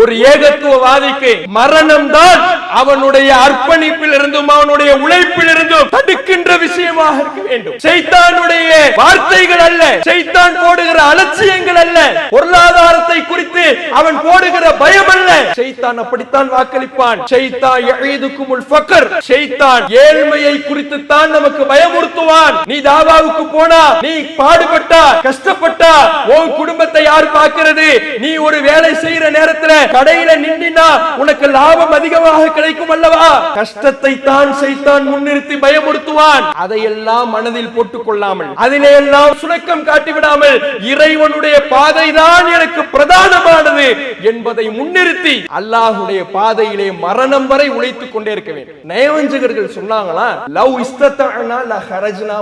ஒரு ஏகத்துவவாதிக்கு மரணம் தான் அவனுடைய அர்ப்பணிப்பில் இருந்தும் அவனுடைய உழைப்பில் இருந்தும் தடுக்கின்ற விஷயமாக இருக்க வேண்டும். சைத்தானுடைய வார்த்தைகள் அல்ல. சைத்தான் போடுகிற அலட்சியங்கள் அல்ல. பொருளாதாரத்தை குறித்து அவன் போடுகிற பயம் அல்ல. சைத்தான் அப்படித்தான் வாக்களிப்பான். சைத்தான் எழுதுக்கும் ஃபக்கர் சைத்தான் ஏழ்மையை குறித்து தான் நமக்கு பயமுறுத்துவான். நீ தாவாவுக்கு போனா நீ பாடுபட்டா கஷ்டப்பட்டா உன் குடும்பத்தை யார் பார்க்கிறது? நீ ஒரு வேலை செய்யற நேரத்துல கடையில நின்றினா உனக்கு லாபம் அதிகமாக கிடைக்கும் அல்லவா? கஷ்டத்தை தான் செய்தான் முன்னிறுத்தி பயமுறுத்துவான். அதையெல்லாம் மனதில் போட்டுக் கொள்ளாமல் அதிலே எல்லாம் சுணக்கம் காட்டிவிடாமல் இறைவனுடைய பாதை தான் எனக்கு பிரதானமானது என்பதை முன்னிறுத்தி அல்லாஹுடைய பாதையிலே மரணம் வரை உழைத்துக் கொண்டே இருக்க வேண்டும். நயவஞ்சகர்கள் சொன்னாங்களா லவ் இஸ்தத்தானா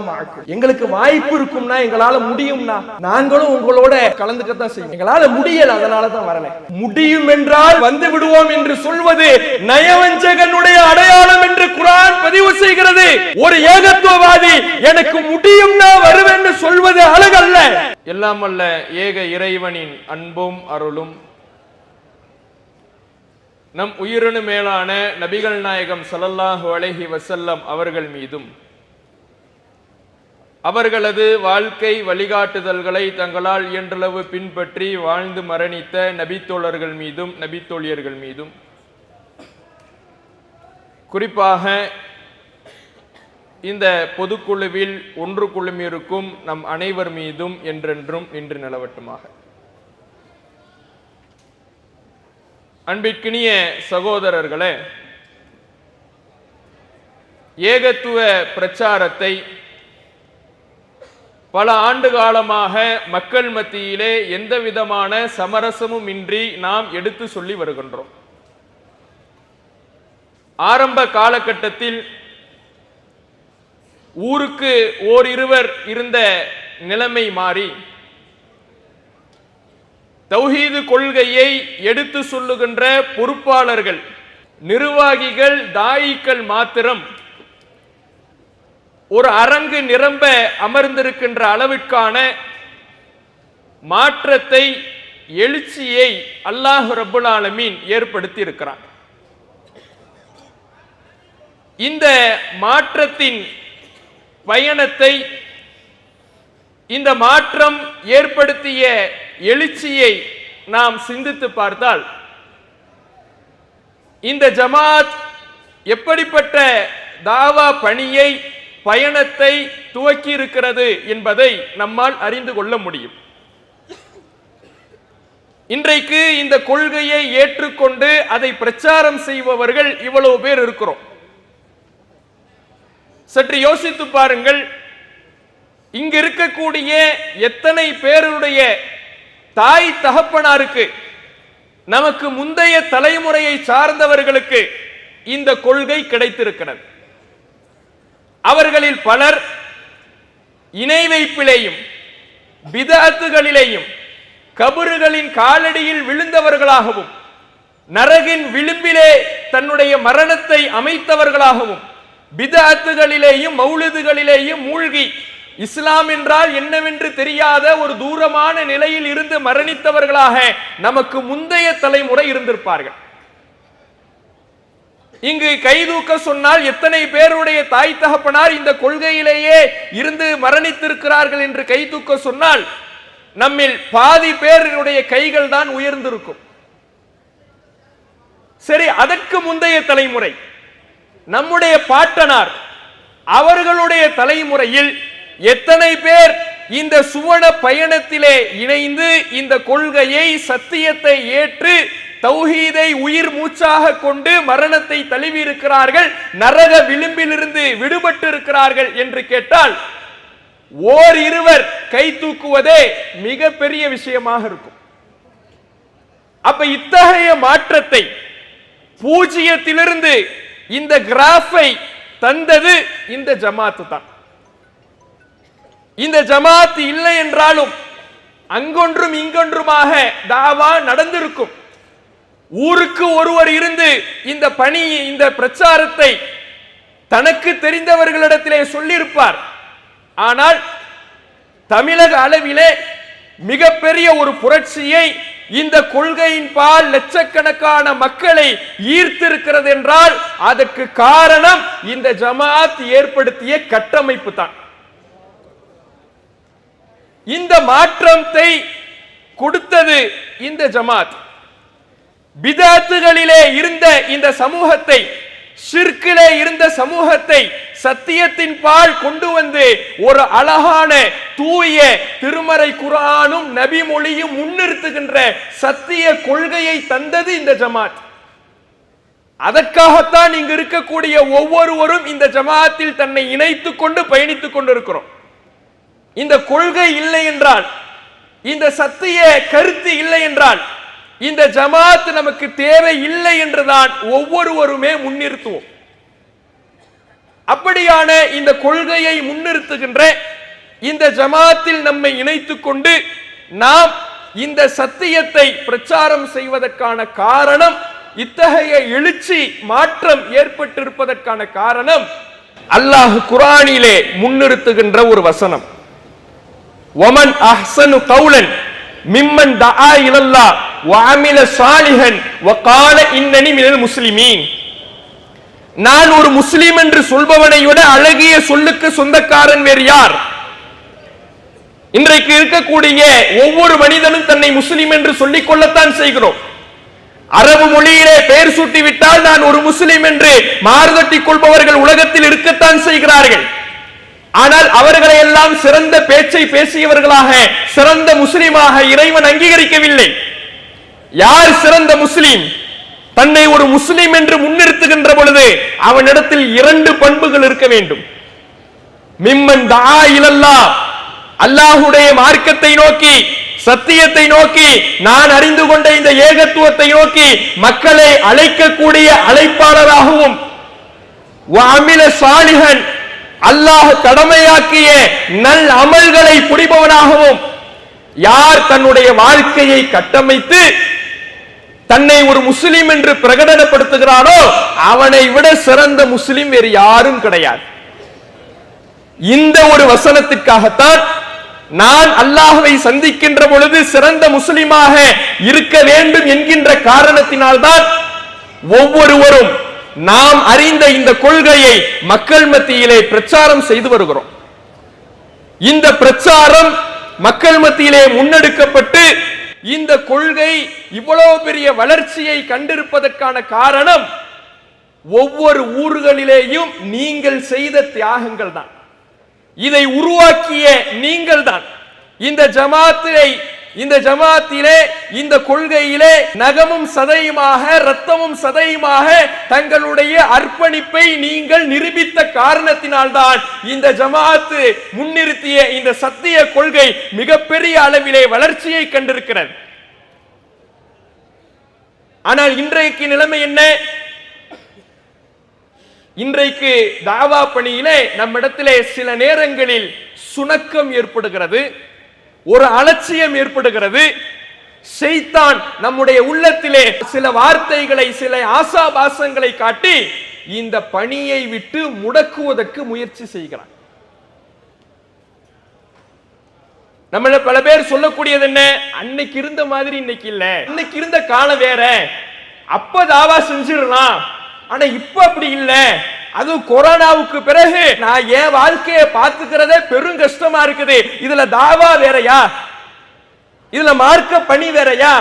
மாக்கு எங்களுக்கு வாய்ப்பு இருக்கும்னா எங்களால முடியும்னா நாங்களும் உங்களோட கலந்துக்கத்தான் செய்வோம். எங்களால முடியல அதனால தான் வரல. முடியும் என்றால் வந்து விடுவோம் என்று சொல்வது நயவஞ்சகனுடைய அடையாளம் என்று குரான் பதிவு செய்கிறது. ஒரு ஏகத்துவவாதி எனக்கு முடியும்னா வருவேன் சொல்வது அழகல்ல. எல்லாம் அல்ல ஏக இறைவனின் அன்பும் அருளும். நம் உயிரினு மேலான நபிகள் நாயகம் ஸல்லல்லாஹு அலைஹி வசல்லம் அவர்கள் மீதும். அவர்களது வாழ்க்கை வழிகாட்டுதல்களை தங்களால் இயன்றளவு பின்பற்றி வாழ்ந்து மரணித்த நபித்தோழர்கள் மீதும் நபித்தோழியர்கள் மீதும். குறிப்பாக இந்த பொதுக்குழுவில் ஒன்று குழுமிருக்கும் நம் அனைவர் மீதும் என்றென்றும் இன்று நிலவட்டுமாக. அன்பிற்கினிய சகோதரர்களே ஏகத்துவ பிரச்சாரத்தை பல ஆண்டு காலமாக மக்கள் மத்தியிலே எந்த விதமான சமரசமும் இன்றி நாம் எடுத்து சொல்லி வருகின்றோம். ஆரம்ப காலகட்டத்தில் ஊருக்கு ஓரிருவர் இருந்த நிலைமை மாறி தௌஹீது கொள்கையை எடுத்து சொல்லுகின்ற பொறுப்பாளர்கள் நிர்வாகிகள் தாயிக்கள் மாத்திரம் ஒரு அரங்கு நிரம்ப அமர்ந்திருக்கின்ற அளவிற்கான மாற்றத்தை எழுச்சியை அல்லாஹ் ரபுல் ஆலமீன் ஏற்படுத்தி இருக்கிறான் இந்த மாற்றத்தின் பயணத்தை இந்த மாற்றம் ஏற்படுத்திய எழுச்சியை நாம் சிந்தித்து பார்த்தால் இந்த ஜமாத் எப்படிப்பட்ட தாவா பணியை பயணத்தை துவக்கி இருக்கிறது என்பதை நம்மால் அறிந்து கொள்ள முடியும். இன்றைக்கு இந்த கொள்கையை ஏற்றுக்கொண்டு அதை பிரச்சாரம் செய்பவர்கள் இவ்வளவு பேர் இருக்கிறோம். சற்று யோசித்து பாருங்கள் இங்க இருக்கக்கூடிய எத்தனை பேருடைய தாய் தகப்பனாருக்கு நமக்கு முந்தைய தலைமுறையை சார்ந்தவர்களுக்கு இந்த கொள்கை கிடைத்திருக்கிறது. அவர்களில் பலர் இணை வைப்பிலேயும் விதத்துகளிலேயும் கபறுகளின் காலடியில் விழுந்தவர்களாகவும் நரகின் விளிம்பிலே தன்னுடைய மரணத்தை அமைத்தவர்களாகவும் பிதாத்துகளிலேயும் மௌலிதுகளிலேயும் மூழ்கி இஸ்லாம் என்றால் என்னவென்று தெரியாத ஒரு தூரமான நிலையில் இருந்து மரணித்தவர்களாக நமக்கு முந்தைய தலைமுறை இருந்திருப்பார்கள். இங்கு கைதூக்க சொன்னால் எத்தனை பேருடைய தாய் தகப்பனார் இந்த கொள்கையிலேயே இருந்து மரணித்திருக்கிறார்கள் என்று கைதூக்க சொன்னால் நம்மில் பாதி பேருடைய கைகள் தான் உயர்ந்திருக்கும். சரி அதற்கு முந்தைய தலைமுறை. நம்முடைய பாட்டனார் அவர்களுடைய தலைமுறையில் எத்தனை பேர் இந்த சுவன பயணத்திலே இணைந்து இந்த கொள்கையை சத்தியத்தை ஏற்று தௌஹீதை உயிர் மூச்சாக கொண்டு மரணத்தை தழுவி இருக்கிறார்கள் நரக விளிம்பிலிருந்து விடுபட்டு இருக்கிறார்கள் என்று கேட்டால் ஓர் இருவர் கை தூக்குவதே மிக பெரிய விஷயமாக இருக்கும். அப்ப இத்தகைய மாற்றத்தை பூஜ்ஜியத்திலிருந்து இந்த கிராஃபை தந்தது இந்த ஜமாத்து தான். இந்த ஜமாத் இல்லை என்றாலும் அங்கொன்றும் இங்கொன்றுமாக தாவா நடந்திருக்கும். ஊருக்கு ஒருவர் இருந்து இந்த பணி இந்த பிரச்சாரத்தை தனக்கு தெரிந்தவர்களிடத்திலே சொல்லியிருப்பார். ஆனால் தமிழக அளவிலே மிகப்பெரிய ஒரு புரட்சியை இந்த கொள்கையின் பால் லட்சக்கணக்கான மக்களை ஈர்த்திருக்கிறது என்றால் அதற்கு காரணம் இந்த ஜமாத் ஏற்படுத்திய கட்டமைப்பு தான். இந்த மாற்றத்தை கொடுத்தது இந்த ஜமாத் பிதாத்துகளிலே இருந்த இந்த சமூகத்தை சிற்கிலே இருந்த சமூகத்தை சத்தியத்தின் பால் கொண்டு வந்து ஒரு அழகான தூய திருமறை குரானும் நபி மொழியும் முன்னிறுத்துகின்ற சத்திய கொள்கையை தந்தது இந்த ஜமாத். அதற்காகத்தான் இங்கு இருக்கக்கூடிய ஒவ்வொருவரும் இந்த ஜமாத்தில் தன்னை இணைத்துக் கொண்டு பயணித்துக் கொண்டிருக்கிறோம். இந்த கொள்கை இல்லை என்றால் இந்த சத்திய கருத்து இல்லை என்றால் இந்த ஜமாத் நமக்கு தேவை இல்லை என்றுதான் ஒவ்வொருவருமே முன்னிறுத்துவோம். அப்படியான இந்த கொள்கையை முன்னிறுத்துகின்ற இந்த ஜமாத்தில் நம்மை இணைத்துக் கொண்டு நாம் இந்த சத்தியத்தை பிரச்சாரம் செய்வதற்கான காரணம் இத்தகைய எழுச்சி மாற்றம் ஏற்பட்டிருப்பதற்கான காரணம் அல்லாஹ் குரானிலே முன்னிறுத்துகின்ற ஒரு வசனம். ஒமன் அஹ்சனு கவுலன் மிம்மன் தஆ இலல்லா வஅமில சாலிஹன் வகால இன்னனி மினல் முஸ்லிமீன். நான் ஒரு முஸ்லிம் என்று சொல்பவனை விட அழகிய சொல்லுக்கு சொந்தக்காரன் வேறு யார்? இன்றைக்கு இருக்கக்கூடிய ஒவ்வொரு மனிதனும் தன்னை முஸ்லிம் என்று சொல்லிக் கொள்ளத்தான் செய்கிறோம். அரபு மொழியிலே பெயர் சூட்டிவிட்டால் நான் ஒரு முஸ்லிம் என்று மாறுதட்டிக் கொள்பவர்கள் உலகத்தில் இருக்கத்தான் செய்கிறார்கள். ஆனால் அவர்களை எல்லாம் சிறந்த பேச்சை பேசியவர்களாக சிறந்த முஸ்லிமாக இறைவன் அங்கீகரிக்கவில்லை. யார் சிறந்த முஸ்லீம்? தன்னை ஒரு முஸ்லிம் என்று முன்னிறுத்துகின்ற பொழுது அவனிடத்தில் இரண்டு பண்புகள் இருக்க வேண்டும். மிம்மன் தா இலல்லா அல்லாஹுடைய மார்க்கத்தை நோக்கி சத்தியத்தை நோக்கி நான் அறிந்து கொண்ட இந்த ஏகத்துவத்தை நோக்கி மக்களை அழைக்கக்கூடிய அழைப்பாளராகவும் அமில சாலிகன் அல்லாஹ் கடமையாக்கிய நல் அமல்களை புரிபவனாகவும் யார் தன்னுடைய வாழ்க்கையை கட்டமைத்து தன்னை ஒரு முஸ்லிம் என்று பிரகடனப்படுத்துகிறானோ அவனை விட சிறந்த முஸ்லிம் வேறு யாரும் கிடையாது. இந்த ஒரு வசனத்திற்காகத்தான் நான் அல்லாஹுவை சந்திக்கின்ற பொழுது சிறந்த முஸ்லிமாக இருக்க வேண்டும் என்கின்ற காரணத்தினால்தான் ஒவ்வொருவரும் நாம் அறிந்த இந்த கொள்கையை மக்கள் மத்தியிலே பிரச்சாரம் செய்து வருகிறோம். இந்த பிரச்சாரம் மக்கள் மத்தியிலே முன்னெடுக்கப்பட்டு இந்த கொள்கை இவ்வளவு பெரிய வளர்ச்சியை கண்டிருப்பதற்கான காரணம் ஒவ்வொரு ஊர்களிலேயும் நீங்கள் செய்த தியாகங்கள் தான் இதை உருவாக்கிய நீங்கள் தான் இந்த ஜமாத்தை இந்த ஜமாத்திலே இந்த கொள்கையிலே நகமும் சதையுமாக ரத்தமும் சதையுமாக தங்களுடைய அர்ப்பணிப்பை நீங்கள் நிரூபித்த காரணத்தினால்தான் இந்த ஜமாத்து முன்னிறுத்திய இந்த சத்திய கொள்கை மிகப்பெரிய அளவிலே வளர்ச்சியை கண்டிருக்கிறது. ஆனால் இன்றைக்கு நிலைமை என்ன? இன்றைக்கு தாவா பணியிலே நம்மிடத்திலே சில நேரங்களில் சுணக்கம் ஏற்படுகிறது. ஒரு அலட்சியம் ஏற்படுகிறது. செய்தான் நம்முடைய உள்ளத்திலே சில வார்த்தைகளை சில ஆசாபாசங்களை காட்டி இந்த பணியை விட்டு முடக்குவதற்கு முயற்சி செய்கிறான். நம்மள பல பேர் சொல்லக்கூடியது என்ன? அன்னைக்கு இருந்த மாதிரி இன்னைக்கு இல்ல. அன்னைக்கு இருந்த காலம் வேற. அப்ப தாவா செஞ்சிடலாம். ஆனா இப்ப அப்படி இல்லை. அது கொரோனாவுக்கு பிறகு நான் என் வாழ்க்கையை பார்த்துக்கிறதே பெரும் கஷ்டமா இருக்குது. இதுல தாவா வேறயா? இதுல மார்க்க பணி வேறயா?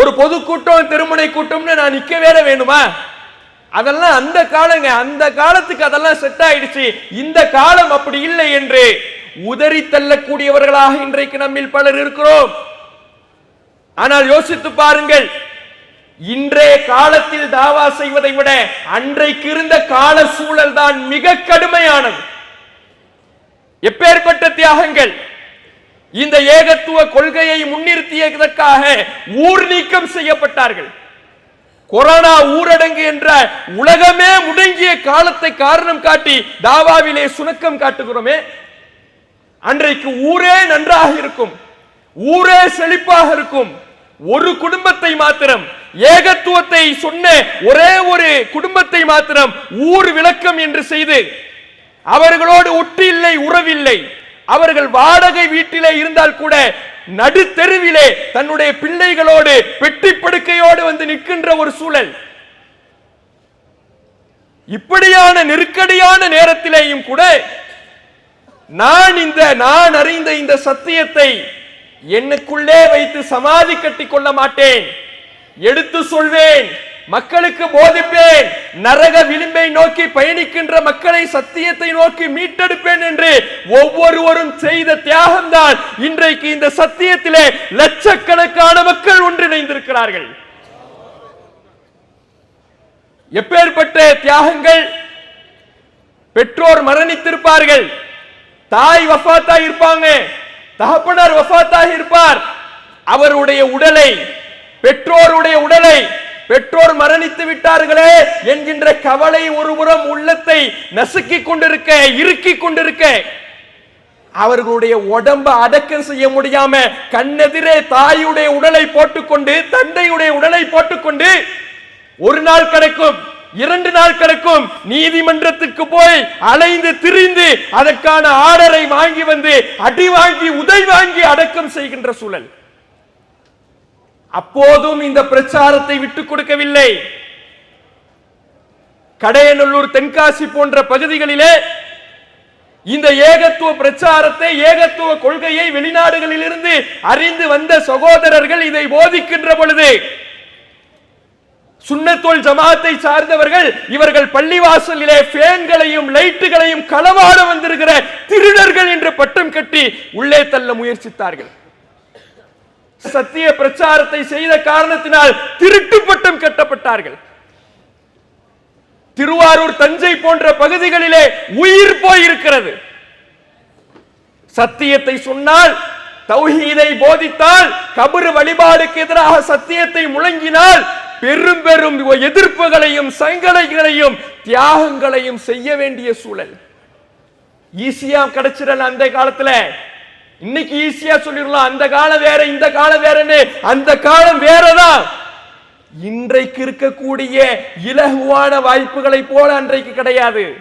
ஒரு பொதுக்கூட்டம் திருமணை கூட்டம்னு நான் நிக்க வேற வேணுமா? அதெல்லாம் அந்த காலங்க அந்த காலத்துக்கு அதெல்லாம் செட் ஆயிடுச்சு. இந்த காலம் அப்படி இல்லை என்று உதறி தள்ளக்கூடியவர்களாக இன்றைக்கு நம்மில் பலர் இருக்கிறோம். ஆனால் யோசித்து பாருங்கள் இன்றைய காலத்தில் தாவா செய்வதை விட அன்றைக்கு இருந்த கால சூழல் தான் மிக கடுமையானது. எப்பேற்பட்ட தியாகங்கள்? இந்த ஏகத்துவ கொள்கையை முன்னிறுத்தியதற்காக ஊர் நீக்கம் செய்யப்பட்டார்கள். கொரோனா ஊரடங்கு என்ற உலகமே முடங்கிய காலத்தை காரணம் காட்டி தாவாவிலே சுணக்கம் காட்டுகிறோமே. அன்றைக்கு ஊரே நன்றாக இருக்கும். ஊரே செழிப்பாக இருக்கும். ஒரு குடும்பத்தை மாத்திரம் ஏகத்துவத்தை சொன்ன ஒரே ஒரு குடும்பத்தை மாத்திரம் ஊர் விளக்கம் என்று செய்து அவர்களோடு ஒட்டு இல்லை உறவில்லை. அவர்கள் வாடகை வீட்டிலே இருந்தால் கூட நடுத்தெருவிலே தன்னுடைய பிள்ளைகளோடு பெட்டி படுக்கையோடு வந்து நிற்கின்ற ஒரு சூழல். இப்படியான நெருக்கடியான நேரத்திலேயும் கூட நான் இந்த நான் அறிந்த இந்த சத்தியத்தை என்னுக்குள்ளே வைத்து சமாதி கட்டி கொள்ள மாட்டேன். எடுத்து சொல்வேன் மக்களுக்கு போதிப்பேன் நரக விளிம்பை நோக்கி பயணிக்கின்ற மக்களை சத்தியத்தை நோக்கி மீட்டெடுப்பேன் என்று ஒவ்வொருவரும் செய்த தியாகம்தான் இன்றைக்கு இந்த சத்தியத்திலே லட்சக்கணக்கான மக்கள் ஒன்றிணைந்திருக்கிறார்கள். எப்பேற்பட்ட தியாகங்கள் பெற்றோர் மரணித்திருப்பார்கள் தாய் வஃபாத்தா இருப்பாங்க தகப்பனார் வஃபாத்தாக இருப்பார். அவருடைய உடலை பெற்றோருடைய உடலை பெற்றோர் மரணித்து விட்டார்களே என்கின்ற கவலை ஒருபுறம் உள்ளத்தை நசுக்கிக் கொண்டிருக்க இறுக்கிக் கொண்டிருக்க அவர்களுடைய உடம்ப அடக்கம் செய்ய முடியாம கண்ணெதிரே தாயுடைய உடலை போட்டுக்கொண்டு தந்தையுடைய உடலை போட்டுக்கொண்டு ஒரு நாள் கிடைக்கும். இரண்டு நாள் கிடைக்கும். நீதிமன்றத்துக்கு போய் அலைந்து திரிந்து அதற்கான ஆர்டரை வாங்கி வந்து அடி வாங்கி உதை வாங்கி அடக்கம் செய்கின்ற சூழல். அப்போதும் இந்த பிரச்சாரத்தை விட்டுக் கொடுக்கவில்லை. கடையநல்லூர் தென்காசி போன்ற பகுதிகளிலே இந்த ஏகத்துவ பிரச்சாரத்தை ஏகத்துவ கொள்கையை வெளிநாடுகளிலிருந்து அறிந்து வந்த சகோதரர்கள் இதை போதிக்கின்ற பொழுது சுண்ணத்தோல் ஜமாத்தை சார்ந்தவர்கள் இவர்கள் பள்ளிவாசலிலே ஃபேன்களையும் லைட்டுகளையும் களவாட வந்திருக்கிற திருடர்கள் என்று பட்டம் கட்டி உள்ளே தள்ள முயற்சித்தார்கள். சத்திய பிரச்சாரத்தை செய்த காரணத்தினால் திருட்டு பட்டம் கட்டப்பட்டார்கள். திருவாரூர் தஞ்சை போன்ற பகுதிகளிலே உயிர் போயிருக்கிறது. சத்தியத்தை சொன்னால் தௌஹீதை போதித்தால் கபரு வழிபாடுக்கு எதிராக சத்தியத்தை முழங்கினால் பெரும் பெரும் எதிர்ப்புகளையும் சங்கடைகளையும் தியாகங்களையும் செய்ய வேண்டிய சூழல். ஈஸியா கிடைச்சிடல அந்த காலத்துல. இன்னைக்கு ஈஸியா சொல்லிடலாம் அந்த காலம் வேற இந்த காலம் வேறன்னு. அந்த காலம் வேறதான். இன்றைக்கு இருக்கக்கூடிய இலகுவான வாய்ப்புகளை போல அன்றைக்கு கிடையாது.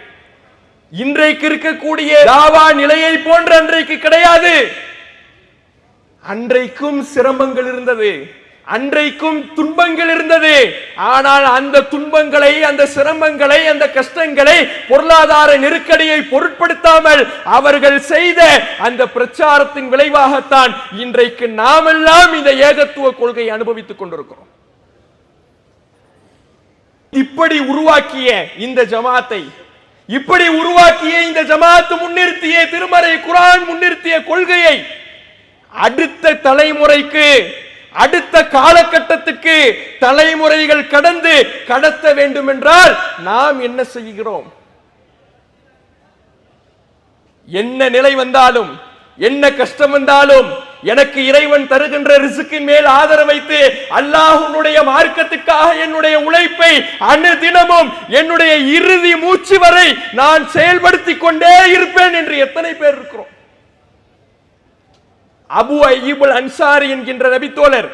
இன்றைக்கு இருக்கக்கூடிய தாவா நிலையை போன்ற அன்றைக்கு கிடையாது. அன்றைக்கும் சிரமங்கள் இருந்தது. அன்றைக்கும் துன்பங்கள் இருந்தது. ஆனால் அந்த துன்பங்களை அந்த சிரமங்களை அந்த கஷ்டங்களை பொருளாதார நெருக்கடியை பொருட்படுத்தாமல் அவர்கள் செய்த அந்த பிரச்சாரத்தின் விளைவாகத்தான் இன்றைக்கு நாமெல்லாம் இந்த ஏகத்துவ கொள்கையை அனுபவித்துக் கொண்டிருக்கிறோம். இப்படி உருவாக்கிய இந்த ஜமாத்தை இப்படி உருவாக்கிய இந்த ஜமாத்து முன்னிறுத்திய திருமறை குரான் முன்னிறுத்திய கொள்கையை அடுத்த தலைமுறைக்கு அடுத்த காலகட்டத்துக்கு தலைமுறைகள் கடந்து கடத்த வேண்டும் என்றால் நாம் என்ன செய்கிறோம்? என்ன நிலை வந்தாலும் என்ன கஷ்டம் வந்தாலும் எனக்கு இறைவன் தருகின்ற ரிசுக்கின் மேல் ஆதரவு வைத்து அல்லாஹ்வுடைய மார்க்கத்துக்காக என்னுடைய உழைப்பை அனுதினமும் என்னுடைய இறுதி மூச்சு வரை நான் செயல்படுத்திக் கொண்டே இருப்பேன் என்று எத்தனை பேர் இருக்கிறோம்? அபு ஐயுபுல் அன்சாரி என்கின்ற நபித்தோழர்.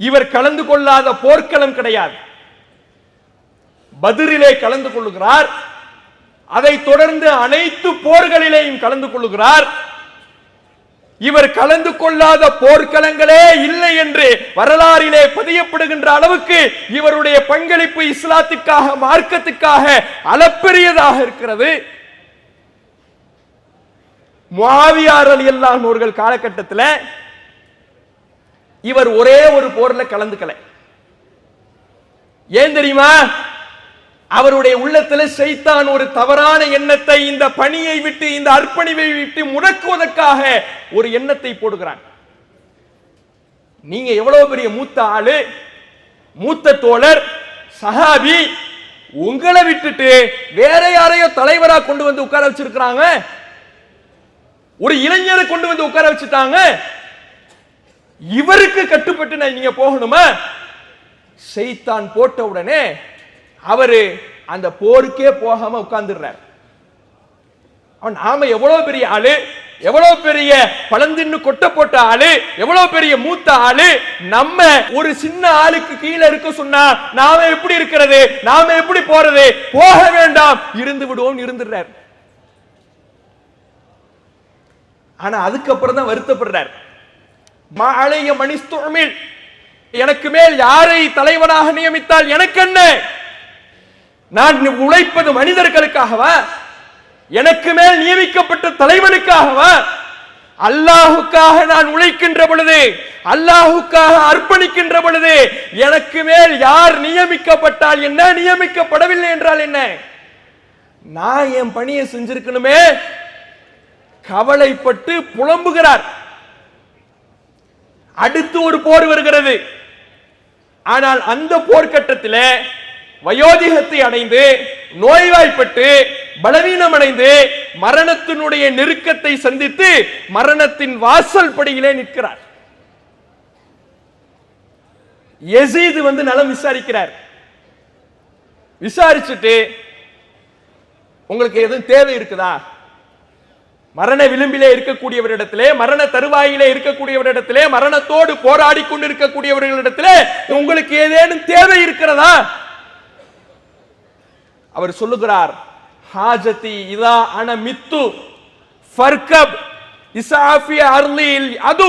இவர் கலந்து கொள்ளாத போர்க்களம் கிடையாது. பதிரிலே கலந்து கொள்ளுகிறார். அதை தொடர்ந்து அனைத்து போர்களிலேயும் கலந்து கொள்ளுகிறார். இவர் கலந்து கொள்ளாத போர்க்களங்களே இல்லை என்று வரலாறிலே பதியப்படுகின்ற அளவுக்கு இவருடைய பங்களிப்பு இஸ்லாத்துக்காக மார்க்கத்துக்காக அளப்பெரியதாக இருக்கிறது. முஆவியார் அலியல்லாஹு அவர்கள் காலகட்டத்தில் இவர் ஒரே ஒரு போர்ல கலந்துக்கல. ஏன் தெரியுமா? அவருடைய உள்ளத்துல சைத்தான் ஒரு தவறான எண்ணத்தை இந்த பணியை விட்டு இந்த அர்ப்பணிவை விட்டு முடக்குவதற்காக ஒரு எண்ணத்தை போடுகிறான். நீங்க எவ்வளவு பெரிய மூத்த ஆளு மூத்த தோழர் சஹாபி உங்களை விட்டுட்டு வேற யாரையோ தலைவரா கொண்டு வந்து உட்கார வச்சிருக்கிறாங்க? ஒரு இளைஞரை கொண்டு வந்து உட்கார வச்சுட்டாங்க. இவருக்கு கட்டுப்பட்டு நான் நீங்க போகணுமா? செய்தான் போட்ட உடனே அவரு அந்த போருக்கே போகாம உட்கார்ந்துடுறார். அவன் நாம எவ்வளவு பெரிய ஆளு எவ்வளவு பெரிய பழந்தின்னு கொட்ட போட்ட ஆளு எவ்வளவு பெரிய மூத்த ஆளு நம்ம ஒரு சின்ன ஆளுக்கு கீழே இருக்க சொன்னா நாம எப்படி இருக்கிறது நாம எப்படி போறது? போக வேண்டாம் இருந்து விடுவோம் இருந்துடுறார். ஆனா அதுக்கப்புறம் தான் வருத்தப்படுறார். மாலைய மணிஸ்தோமில் எனக்கு மேல் யாரை தலைவனாக நியமித்தால் எனக்கு என்ன நான் உழைப்பது மனிதர்களுக்காகவா? எனக்கு மேல் நியமிக்கப்பட்ட தலைவனுக்காகவா? அல்லாஹுக்காக நான் உழைக்கின்ற பொழுது அல்லாஹுக்காக அர்ப்பணிக்கின்ற பொழுது எனக்கு மேல் யார் நியமிக்கப்பட்டால் என்ன? நியமிக்கப்படவில்லை என்றால் என்ன? நான் என் பணியை செஞ்சிருக்கணுமே கவலைப்பட்டு புலம்புகிறார். அடுத்து ஒரு போர் வருகிறது. ஆனால் அந்த போர்க்கட்டத்தில் வயோதிகத்தை அடைந்து நோய்வாய்ப்பட்டு பலவீனம் அடைந்து மரணத்தினுடைய நெருக்கத்தை சந்தித்து மரணத்தின் வாசல் படியிலே நிற்கிறார். எசீது வந்து நலம் விசாரிக்கிறார். விசாரிச்சுட்டு உங்களுக்கு எதுவும் தேவை இருக்குதா? மரண விளிம்பிலே இருக்கக்கூடியவரிடத்திலே மரண தருவாயிலே இருக்கக்கூடியவரிடத்திலே மரணத்தோடு போராடி கொண்டிருக்கக்கூடியவர்களிடத்திலே உங்களுக்கு ஏதேனும் தேவை இருக்கிறதா? அவர் சொல்லுகிறார் ஹாஜதி இதா அன மித்து ஃபர்கப் இசாஃபி அர்லில் அது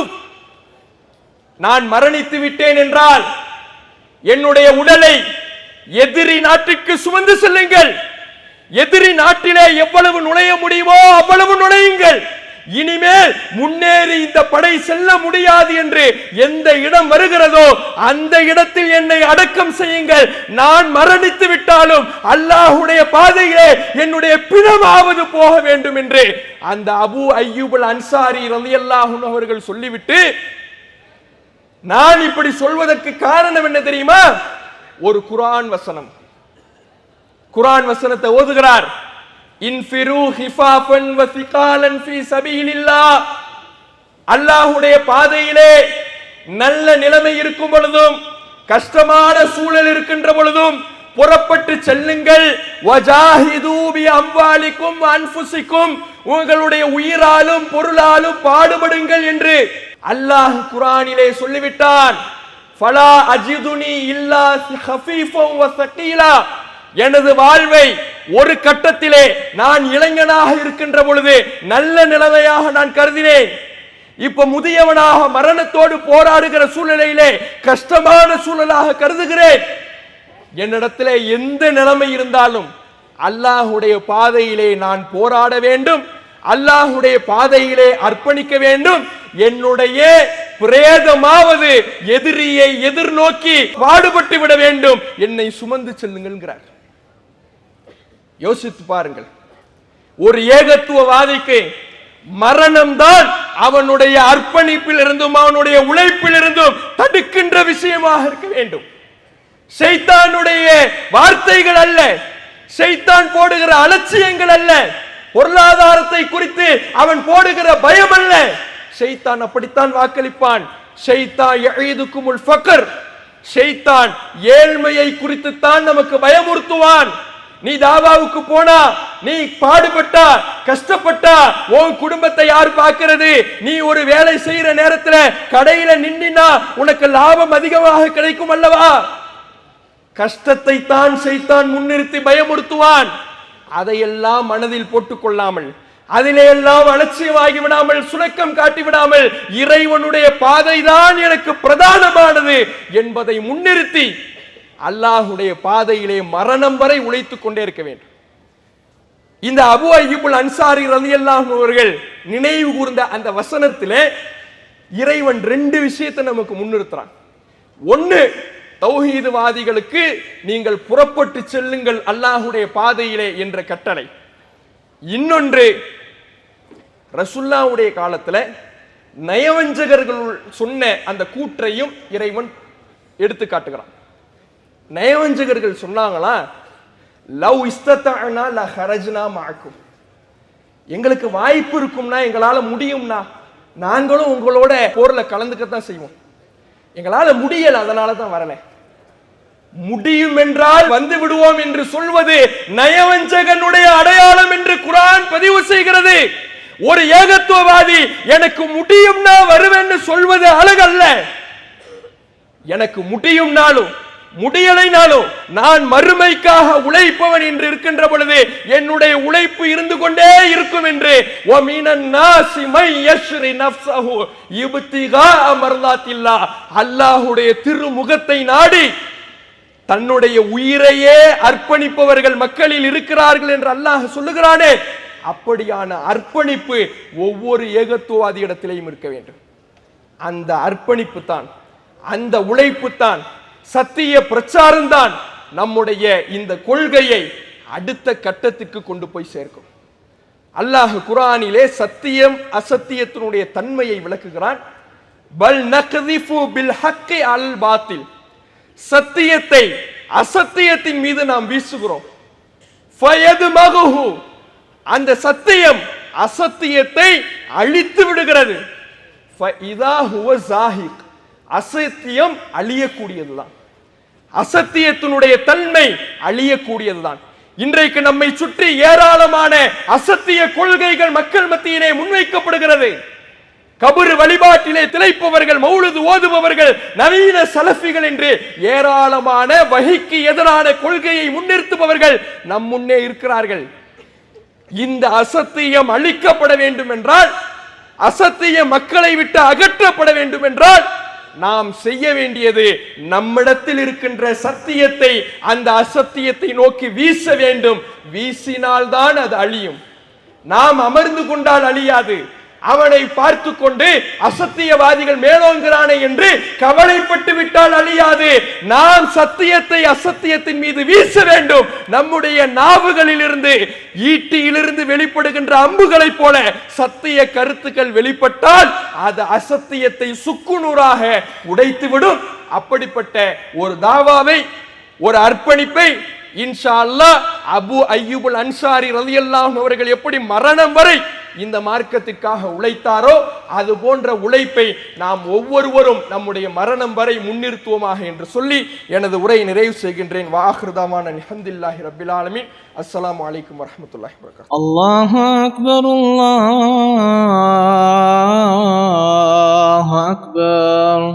நான் மரணித்து விட்டேன் என்றால் என்னுடைய உடலை எதிரி நாட்டுக்கு சுமந்து செல்லுங்கள். எதிரி நாட்டிலே எவ்வளவு நுழைய முடியுமோ அவ்வளவு நுழையுங்கள். இனிமேல் முன்னேறி இந்த படை செல்ல முடியாது என்று எந்த இடம் வருகிறதோ அந்த இடத்தில் என்னை அடக்கம் செய்யுங்கள். நான் மரணித்து விட்டாலும் அல்லாஹுடைய பாதையிலே என்னுடைய பிணமாவது போக வேண்டும் என்று அந்த அபு ஐயூபுல் அன்சாரி ரலியல்லாஹு அவர்கள் சொல்லிவிட்டு நான் இப்படி சொல்வதற்கு காரணம் என்ன தெரியுமா? ஒரு குரான் வசனம். குரான் வசனத்தை ஓதுகிறார். இன்ஃபிரு ஹிஃபாஃபன் வ சிகாலன் ஃபீ சபீலில்லா அல்லாஹ்வுடைய பாதையிலே நல்ல நிலைமை இருக்கும் பொழுதும் கஷ்டமான சூழல் இருக்கின்ற பொழுதும் புறப்பட்டு செல்லுங்கள். வஜாஹிது பி அம்வாலிக்கும் அன்ஃபுசிக்கும். உங்களுடைய உயிராலும் பொருளாலும் பாடுபடுங்கள் என்று அல்லாஹ் குர்ஆனிலே சொல்லிவிட்டான். ஃபலா அஜிதுனி இல்லா ஹஃபீஃபம் வ ஸகீலா எனது வாழ்வை ஒரு கட்டத்திலே நான் இளைஞனாக இருக்கின்ற பொழுது நல்ல நிலைமையாக நான் கருதினேன். இப்ப முதியவனாக மரணத்தோடு போராடுகிற சூழ்நிலையிலே கஷ்டமான சூழலாக கருதுகிறேன். என்னிடத்திலே எந்த நிலைமை இருந்தாலும் அல்லாஹுடைய பாதையிலே நான் போராட வேண்டும். அல்லாஹுடைய பாதையிலே அர்ப்பணிக்க வேண்டும். என்னுடைய பிரேதமாவது எதிரியை எதிர்நோக்கி பாடுபட்டு விட வேண்டும். என்னை சுமந்து செல்லுங்கள்ங்கிறார் யோசித்து பாருங்கள். ஒரு ஏகத்துவவாதிக்கு மரணம்தான் அவனுடைய அர்ப்பணிப்பில் இருந்தும் அவனுடைய உழைப்பில் இருந்தும் தடுக்கின்ற விஷயமாக இருக்க வேண்டும். செய்தானுடைய வார்த்தைகள் அல்ல செய்தான் போடுகிற அலட்சியங்கள் அல்ல பொருளாதாரத்தை குறித்து அவன் போடுகிற பயம் அல்ல. செய்தான் அப்படித்தான் வாக்களிப்பான். ஷைத்தான் எழுதுக்கும் ஃபக்கர் செய்தான் ஏழ்மையை குறித்து தான் நமக்கு பயமுறுத்துவான். நீ தாவாவுக்கு போனா நீ பாடுபட்டா கஷ்டப்பட்டா உன் குடும்பத்தை யார் பார்க்கிறது? நீ ஒரு வேலை செய்யற நேரத்துல கடையில நின்னா உனக்கு லாபம் அதிகமாக கிடைக்கும் அல்லவா? கஷ்டத்தை தான் செய்தான் முன்னிறுத்தி பயமுறுத்துவான். அதையெல்லாம் மனதில் போட்டுக் கொள்ளாமல் அதிலே எல்லாம் அலட்சியமாகி விடாமல் சுணக்கம் காட்டி விடாமல் இறைவனுடைய பாதைதான் எனக்கு பிரதானமானது என்பதை முன்னிறுத்தி அல்லாஹுடைய பாதையிலே மரணம் வரை உழைத்துக் கொண்டே இருக்க வேண்டும். இந்த அபு ஐயுபுல் அன்சாரி ரலி அவர்கள் நினைவு கூர்ந்த அந்த வசனத்திலே இறைவன் ரெண்டு விஷயத்தை நமக்கு முன்னிறுத்துறான். ஒன்னு தௌஹீதுவாதிகளுக்கு நீங்கள் புறப்பட்டு செல்லுங்கள் அல்லாஹுடைய பாதையிலே என்ற கட்டளை. இன்னொன்று ரசுல்லாவுடைய காலத்துல நயவஞ்சகர்கள் சொன்ன அந்த கூற்றையும் இறைவன் எடுத்து காட்டுகிறான் நயவஞ்சகர்கள் சொன்னாங்களா? லவ் இஸ்தத்தானா ல ஹரஜ்னா மாக்கும் எங்களுக்கு வாய்ப்பு இருக்கும்னா எங்களால் முடியும்னா நாங்களும் உங்களோட போர்ல கலந்துக்கத்தான் செய்வோம். எங்களால் முடியல அதனால தான் வரல. முடியும் என்றால் வந்து விடுவோம் என்று சொல்வது நயவஞ்சகனுடைய அடையாளம் என்று குரான் பதிவு செய்கிறது. ஒரு ஏகத்துவவாதி எனக்கு முடியும்னா வருவேன்னு சொல்வது அழகல்ல. எனக்கு முடியும்னாலும் முடியலைனாலும் நான் மறுமைக்காக உழைப்பவன் என்று இருக்கின்ற பொழுது என்னுடைய உழைப்பு இருந்து கொண்டே இருக்கும் என்று. அல்லாஹுடைய திருமுகத்தை நாடி தன்னுடைய உயிரையே அர்ப்பணிப்பவர்கள் மக்களில் இருக்கிறார்கள் என்று அல்லாஹ் சொல்லுகிறானே. அப்படியான அர்ப்பணிப்பு ஒவ்வொரு ஏகத்துவாதி இடத்திலையும் இருக்க வேண்டும். அந்த அர்ப்பணிப்பு தான் அந்த உழைப்பு தான் சத்திய பிரச்சாரம்தான் நம்முடைய இந்த கொள்கையை அடுத்த கட்டத்துக்கு கொண்டு போய் சேர்க்கும். அல்லாஹ் குர்ஆனிலே சத்தியம் அசத்தியத்தினுடைய தன்மையை விளக்குகிறான். பல் நக்திஃபு பில் ஹக்கி அல் பாத்தில். சத்தியத்தை அசத்தியத்தின் மீது நாம் வீசுகிறோம். ஃபயதுமகுஹு. அந்த சத்தியம் அசத்தியத்தை அழித்து விடுகிறது. ஃபஇதா ஹுவ ஜாஹிக். அசத்தியம் அழியக்கூடியதுதான். அசத்தியத்தினுடைய தன்மை அழியக்கூடியதுதான். இன்றைக்கு நம்மை சுற்றி ஏராளமான அசத்திய கொள்கைகள் மக்கள் மத்தியிலே முன்வைக்கப்படுகிறது. கபரு வழிபாட்டிலே திளைப்பவர்கள் மௌழுது ஓதுபவர்கள் நவீன சலஃபிகள் என்று ஏராளமான வகைக்கு எதிரான கொள்கையை முன்னிறுத்துபவர்கள் நம் முன்னே இருக்கிறார்கள். இந்த அசத்தியம் அழிக்கப்பட வேண்டும் என்றால் அசத்திய மக்களை விட்டு அகற்றப்பட வேண்டும் என்றால் நாம் செய்ய வேண்டியது நம்மிடத்தில் இருக்கின்ற சத்தியத்தை அந்த அசத்தியத்தை நோக்கி வீச வேண்டும். வீசினால்தான் அது அழியும். நாம் அமர்ந்து கொண்டால் அழியாது. அவனை பார்த்து கொண்டு அசத்தியவாதிகள் மேலோங்கிறானே என்று கவலைப்பட்டு விட்டால் அழியாது. நாம் சத்தியத்தை அசத்தியத்தின் மீது வீச வேண்டும். நம்முடைய நாவுகளில் இருந்து ஈட்டியிலிருந்து வெளிப்படுகின்ற அம்புகளைப் போல சத்திய கருத்துக்கள் வெளிப்பட்டால் அது அசத்தியத்தை சுக்குநூறாக உடைத்துவிடும். அப்படிப்பட்ட ஒரு தாவாவை ஒரு அர்ப்பணிப்பை இன்ஷா அல்லாஹ் அபு அய்யூபுல் அன்சாரி ரலியல்லாஹு அவர்கள் எப்படி மரணம் வரை இந்த மார்க்கத்திற்காக உழைத்தாரோ அது போன்ற உழைப்பை நாம் ஒவ்வொருவரும் நம்முடைய மரணம் வரை முன்னிறுத்துவோமாக என்று சொல்லி எனது உரையை நிறைவு செய்கின்றேன். வாஹிருதமான நிஹந்தில்லாஹி ரபில் ஆலமின். அஸ்லாம் வலைக்கம் வரமத்துல்லாஹி வரகாத் அல்லாஹ் அக்பர் அல்லாஹ் அக்பர்